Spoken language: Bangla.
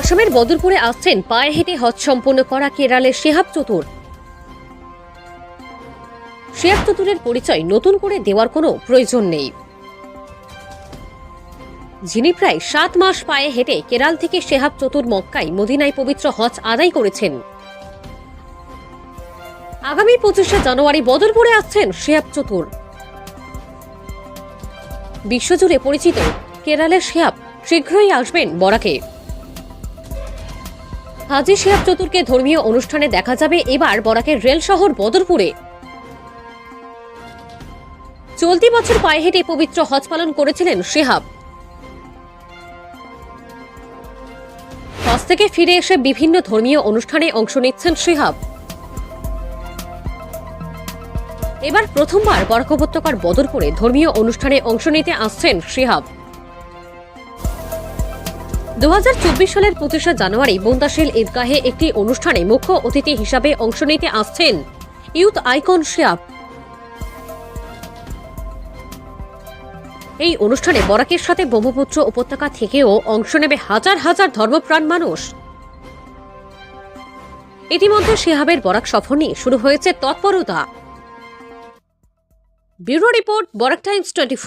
আসামের বদরপুরে আসছেন, পায়ে হেঁটে হজ সম্পন্ন করা কেরালের শেহাব চতুর। শেহাব চতুরের পরিচয় নতুন করে দেওয়ার কোনো প্রয়োজন নেই। যিনি প্রায় সাত মাস পায়ে হেঁটে কেরাল থেকে শেহাব চতুর মক্কায় মদিনায় পবিত্র হজ আদায় করেছেন। আগামী পঁচিশে জানুয়ারি বদরপুরে আসছেন শেহাব চতুর। বিশ্বজুড়ে পরিচিত কেরালের শেহাব শীঘ্রই আসবেন বরাকে। হাজি শেহাব চতুরকে ধর্মীয় অনুষ্ঠানে দেখা যাবে এবার বরাকের রেল শহর বদরপুরে। চলতি বছর পায়ে হেঁটে পবিত্র হজ পালন করেছিলেন শেহাব। হজ থেকে ফিরে এসে বিভিন্ন ধর্মীয় অনুষ্ঠানে অংশ নিচ্ছেন শেহাব। এবার প্রথমবার বরাক উপত্যকার বদরপুরে ধর্মীয় অনুষ্ঠানে অংশ নিতে আসছেন শেহাব। দুহাজার চব্বিশ সালের পঁচিশে জানুয়ারি বন্দাশীল ঈদগাহে একটি অনুষ্ঠানে মুখ্য অতিথি হিসাবে অংশ নিতে আসছেন ইউথ আইকন শেয়াব এই অনুষ্ঠানে বরাকের সাথে ব্রহ্মপুত্র উপত্যকা থেকেও অংশ নেবে হাজার হাজার ধর্মপ্রাণ মানুষ। ইতিমধ্যে শেহাবের বরাক সফর নিয়ে শুরু হয়েছে তৎপরতা। Bureau report Barak Times twenty